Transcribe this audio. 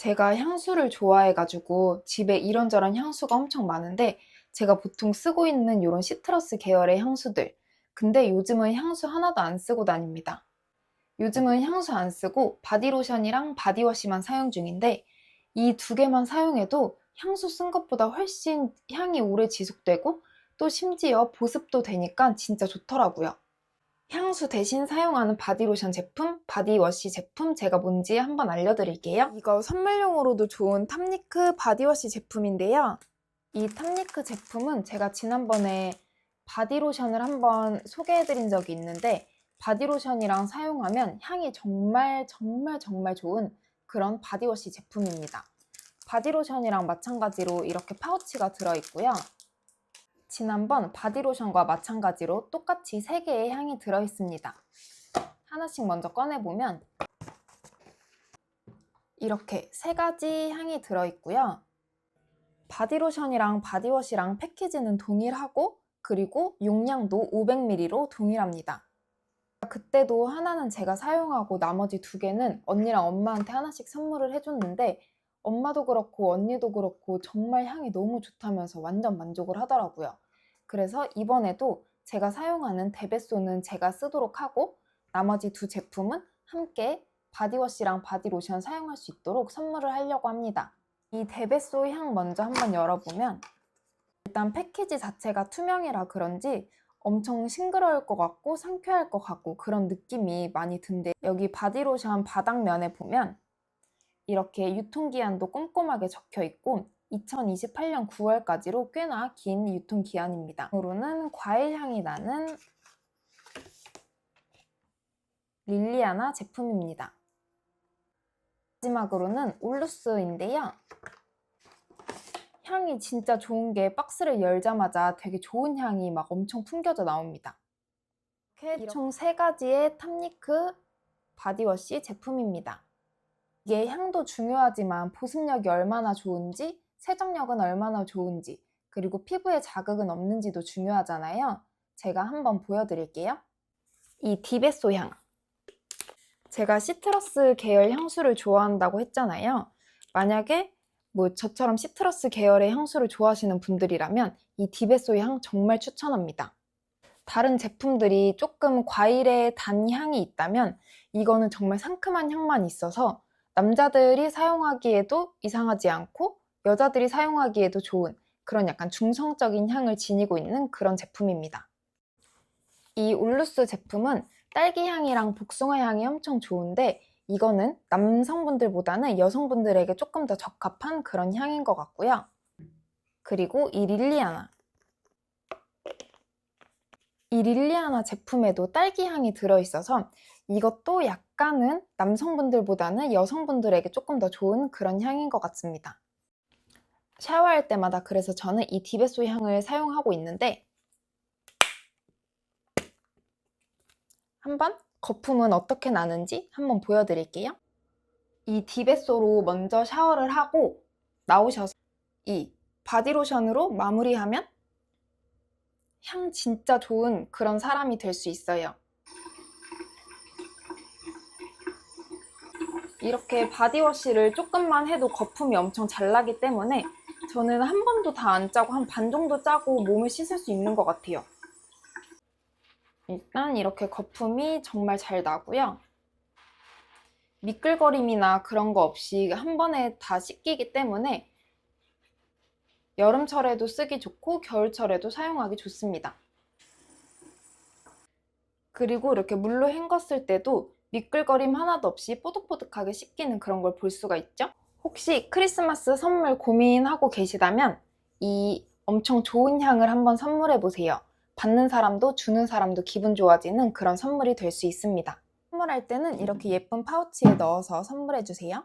제가 향수를 좋아해가지고 집에 이런저런 향수가 엄청 많은데 제가 보통 쓰고 있는 이런 시트러스 계열의 향수들. 근데 요즘은 향수 하나도 안 쓰고 다닙니다. 요즘은 향수 안 쓰고 바디로션이랑 바디워시만 사용 중인데 이 두 개만 사용해도 향수 쓴 것보다 훨씬 향이 오래 지속되고 또 심지어 보습도 되니까 진짜 좋더라고요. 향수 대신 사용하는 바디로션 제품, 바디워시 제품 제가 뭔지 한번 알려드릴게요. 이거 선물용으로도 좋은 탐니크 바디워시 제품인데요. 이 탐니크 제품은 제가 지난번에 바디로션을 한번 소개해드린 적이 있는데 바디로션이랑 사용하면 향이 정말 정말 정말 좋은 그런 바디워시 제품입니다. 바디로션이랑 마찬가지로 이렇게 파우치가 들어있고요. 지난번 바디로션과 마찬가지로 똑같이 3개의 향이 들어있습니다. 하나씩 먼저 꺼내보면 이렇게 세 가지 향이 들어있고요. 바디로션이랑 바디워시랑 패키지는 동일하고 그리고 용량도 500ml로 동일합니다. 그때도 하나는 제가 사용하고 나머지 두 개는 언니랑 엄마한테 하나씩 선물을 해줬는데 엄마도 그렇고 언니도 그렇고 정말 향이 너무 좋다면서 완전 만족을 하더라고요. 그래서 이번에도 제가 사용하는 데베소는 제가 쓰도록 하고 나머지 두 제품은 함께 바디워시랑 바디로션 사용할 수 있도록 선물을 하려고 합니다. 이 데베소 향 먼저 한번 열어보면 일단 패키지 자체가 투명이라 그런지 엄청 싱그러울 것 같고 상쾌할 것 같고 그런 느낌이 많이 든데 여기 바디로션 바닥면에 보면 이렇게 유통기한도 꼼꼼하게 적혀 있고 2028년 9월까지로 꽤나 긴 유통기한입니다. 으로는 과일 향이 나는 릴리아나 제품입니다. 마지막으로는 올루스인데요. 향이 진짜 좋은 게 박스를 열자마자 되게 좋은 향이 막 엄청 풍겨져 나옵니다. 이렇게 총세 가지의 탐니크 바디워시 제품입니다. 이게 향도 중요하지만 보습력이 얼마나 좋은지, 세정력은 얼마나 좋은지, 그리고 피부에 자극은 없는지도 중요하잖아요. 제가 한번 보여드릴게요. 이 디베소 향. 제가 시트러스 계열 향수를 좋아한다고 했잖아요. 만약에 뭐 저처럼 시트러스 계열의 향수를 좋아하시는 분들이라면 이 디베소의 향 정말 추천합니다. 다른 제품들이 조금 과일의 단 향이 있다면 이거는 정말 상큼한 향만 있어서 남자들이 사용하기에도 이상하지 않고 여자들이 사용하기에도 좋은 그런 약간 중성적인 향을 지니고 있는 그런 제품입니다. 이 울루스 제품은 딸기 향이랑 복숭아 향이 엄청 좋은데 이거는 남성분들보다는 여성분들에게 조금 더 적합한 그런 향인 것 같고요. 그리고 이 릴리아나. 이 릴리아나 제품에도 딸기 향이 들어있어서 이것도 약간은 남성분들보다는 여성분들에게 조금 더 좋은 그런 향인 것 같습니다. 샤워할 때마다 그래서 저는 이 디베소 향을 사용하고 있는데 한번 거품은 어떻게 나는지 한번 보여드릴게요. 이 디베소로 먼저 샤워를 하고 나오셔서 이 바디로션으로 마무리하면 향 진짜 좋은 그런 사람이 될 수 있어요. 이렇게 바디워시를 조금만 해도 거품이 엄청 잘 나기 때문에 저는 한 번도 다 안 짜고 한 반 정도 짜고 몸을 씻을 수 있는 것 같아요. 일단 이렇게 거품이 정말 잘 나고요. 미끌거림이나 그런 거 없이 한 번에 다 씻기기 때문에 여름철에도 쓰기 좋고 겨울철에도 사용하기 좋습니다. 그리고 이렇게 물로 헹궜을 때도 미끌거림 하나도 없이 뽀득뽀득하게 씻기는 그런 걸 볼 수가 있죠. 혹시 크리스마스 선물 고민하고 계시다면 이 엄청 좋은 향을 한번 선물해 보세요. 받는 사람도 주는 사람도 기분 좋아지는 그런 선물이 될 수 있습니다. 선물할 때는 이렇게 예쁜 파우치에 넣어서 선물해 주세요.